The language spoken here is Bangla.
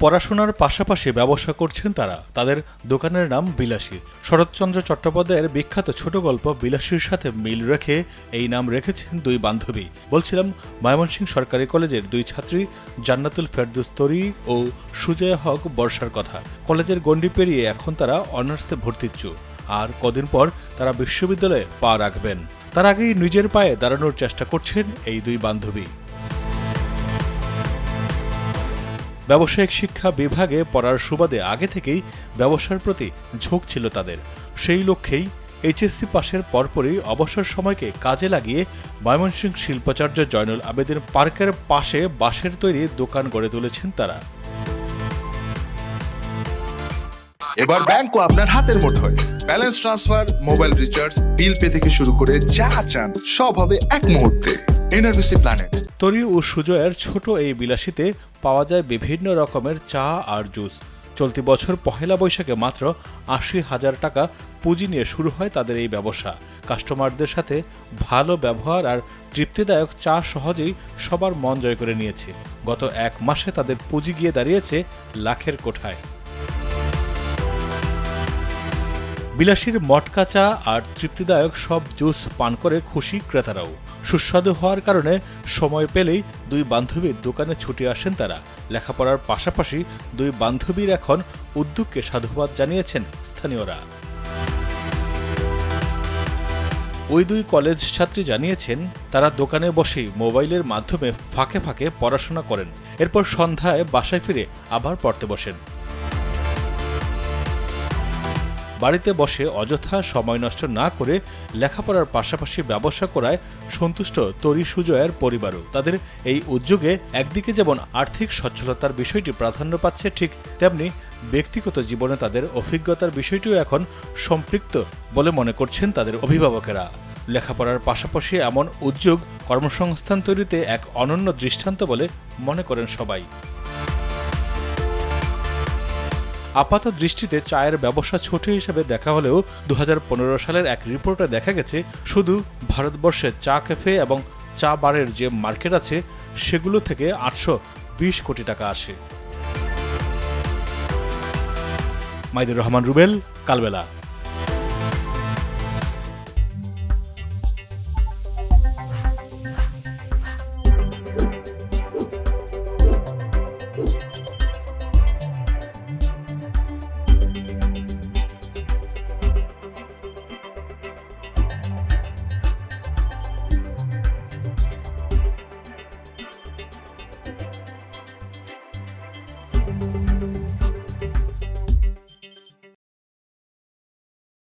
পড়াশোনার পাশাপাশি ব্যবসা করছেন তারা। তাদের দোকানের নাম বিলাসী। শরৎচন্দ্র চট্টোপাধ্যায়ের বিখ্যাত ছোট গল্প বিলাসীর সাথে মিল রেখে এই নাম রেখেছেন দুই বান্ধবী। বলছিলাম, ময়মনসিংহ সরকারি কলেজের দুই ছাত্রী জান্নাতুল ফেরদুস তরি ও সুজয় হক বর্ষার কথা। কলেজের গণ্ডি পেরিয়ে এখন তারা অনার্সে ভর্তিচ্ছু আর কদিন পর তারা বিশ্ববিদ্যালয়ে পা রাখবেন। তার আগেই নিজের পায়ে দাঁড়ানোর চেষ্টা করছেন এই দুই বান্ধবী। ব্যবসায়িক শিক্ষা বিভাগে পড়ার সুবাদে আগে থেকেই ব্যবসার প্রতি ঝোঁক ছিল তাদের। সেই লক্ষ্যেই এইচএসসি পাশের পরপরই অবসর সময়কে কাজে লাগিয়ে ময়মনসিংহ শিল্পাচার্য জয়নুল আবেদিন পার্কের পাশে বাঁশের তৈরি দোকান গড়ে তুলেছেন তারা। এবার ব্যাংকও আপনার হাতের মুঠোয়। Balance transfer mobile recharge bill pay থেকে শুরু করে যা চান, সব হবে এক মুহূর্তে। এনআরবিসি প্ল্যানেট তরি ও সুজয়ের ছোট এই বিলাসীতে পাওয়া যায় বিভিন্ন রকমের চা আর জুস। চলতি বছর পহেলা বৈশাখে মাত্র আশি হাজার টাকা পুঁজি নিয়ে শুরু হয় তাদের এই ব্যবসা। কাস্টমারদের সাথে ভালো ব্যবহার আর তৃপ্তিদায়ক চা সহজেই সবার মন জয় করে নিয়েছে। গত এক মাসে তাদের পুঁজি গিয়ে দাঁড়িয়েছে লাখের কোঠায়। বিলাসীর মটকা চা আর তৃপ্তিদায়ক সব জুস পান করে খুশি ক্রেতারাও। সুস্বাদু হওয়ার কারণে সময় পেলেই দুই বান্ধবীর দোকানে ছুটে আসেন তারা। লেখাপড়ার পাশাপাশি দুই বান্ধবীর এখন উদ্যোগকে সাধুবাদ জানিয়েছেন স্থানীয়রা। ওই দুই কলেজ ছাত্রী জানিয়েছেন, তারা দোকানে বসেই মোবাইলের মাধ্যমে ফাঁকে ফাঁকে পড়াশোনা করেন। এরপর সন্ধ্যায় বাসায় ফিরে আবার পড়তে বসেন। বাড়িতে বসে অযথা সময় নষ্ট না করে লেখাপড়ার পাশাপাশি ব্যবসা করায় সন্তুষ্ট তরি সুজয়ের পরিবারও। তাদের এই উদ্যোগে একদিকে যেমন আর্থিক সচ্ছলতার বিষয়টি প্রাধান্য পাচ্ছে ঠিক তেমনি ব্যক্তিগত জীবনে তাদের অভিজ্ঞতার বিষয়টিও এখন সম্পৃক্ত বলে মনে করছেন তাদের অভিভাবকেরা। লেখাপড়ার পাশাপাশি এমন উদ্যোগ কর্মসংস্থান তৈরিতে এক অনন্য দৃষ্টান্ত বলে মনে করেন সবাই। আপাত দৃষ্টিতে চায়ের ব্যবসা ছোট হিসেবে দেখা হলেও দু হাজার পনেরো সালের এক রিপোর্টে দেখা গেছে, শুধু ভারতবর্ষের চা ক্যাফে এবং চা বারের যে মার্কেট আছে, সেগুলো থেকে আটশো বিশ কোটি টাকা আসে। মাইদুর রহমান, রুবেল, কালবেলা।